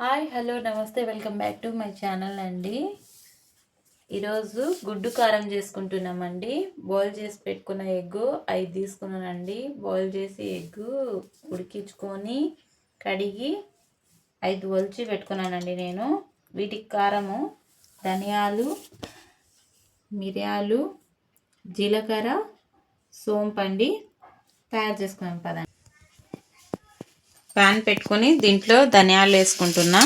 Hi hello namaste welcome back to my channel అండి. ఈరోజు గుడ్డు కారం చేసుకుంటున్నామండి. బాయిల్ చేసి పెట్టుకున్న ఎగ్ ఐదు తీసుకున్నానండి. బాయిల్ చేసి ఎగ్ ఉడికించుకొని కడిగి ఐదు ఒలిచి పెట్టుకున్నానండి నేను. వీటికి కారము ధనియాలు మిరియాలు జీలకర్ర సోంపండి తయారు చేసుకున్నాను పదండి. ప్యాన్ పెట్టుకొని దీంట్లో ధనియాలు వేసుకుంటున్నా.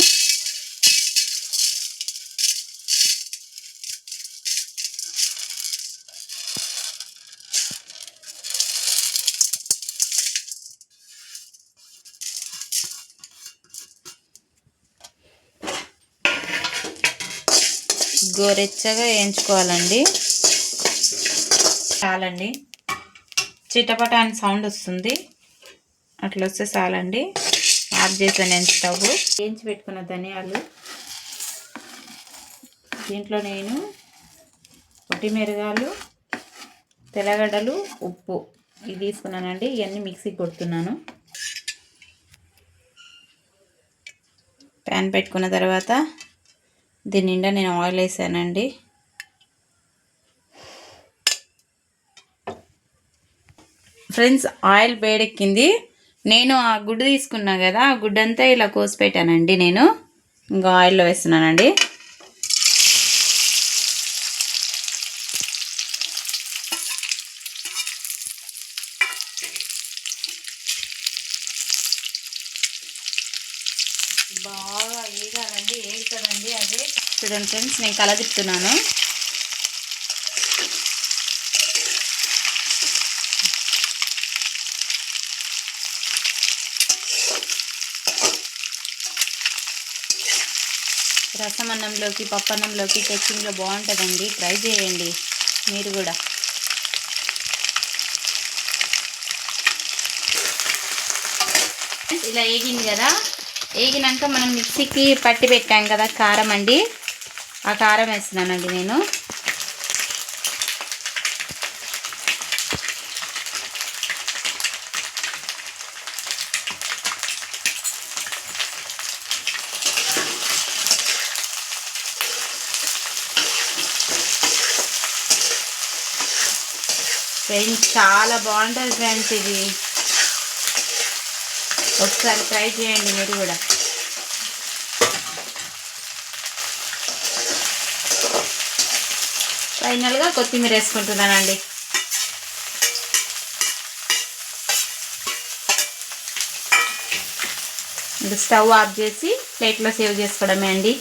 గోరెచ్చగా వేయించుకోవాలండి. చాలండి. చిటపట అని సౌండ్ వస్తుంది. అట్లా వస్తే చాలండి. ఆఫ్ చేసాను నేను స్టవ్. వేయించి పెట్టుకున్న ధనియాలు. దీంట్లో నేను పొట్టి మిరగాలు తెల్లగడ్డలు ఉప్పు ఇవి తీసుకున్నానండి. ఇవన్నీ మిక్సీకి కొడుతున్నాను. ప్యాన్ పెట్టుకున్న తర్వాత దీని నిండా నేను ఆయిల్ వేసానండి. ఫ్రెండ్స్ ఆయిల్ వేడెక్కింది. నేను ఆ గుడ్డు తీసుకున్నా కదా ఆ గుడ్డు అంతా ఇలా కోసి పెట్టానండి నేను. ఇంకా ఆయిల్లో వేస్తున్నానండి. బాగా వేగాలండి వేగుతుందండి అదే. చూడండి ఫ్రెండ్స్ నేను కలదిప్పుతున్నాను రసం అన్నంలోకి పప్పు అన్నంలోకి బాగుంటుందండి. ట్రై చేయండి మీరు కూడా. ఇలా వేగింది కదా. వేగినాక మనం మిక్సీకి పట్టి పెట్టాం కదా కారం అండి. ఆ కారం వేస్తున్నానండి నేను. ఫ్రెండ్స్ చాలా బాగుంటుంది ఫ్రెండ్స్ ఇది. ఒకసారి ట్రై చేయండి మీరు కూడా. ఫైనల్గా కొత్తిమీర వేసుకుంటున్నానండి. స్టవ్ ఆఫ్ చేసి ప్లేట్లో సేవ్ చేసుకోవడమే అండి.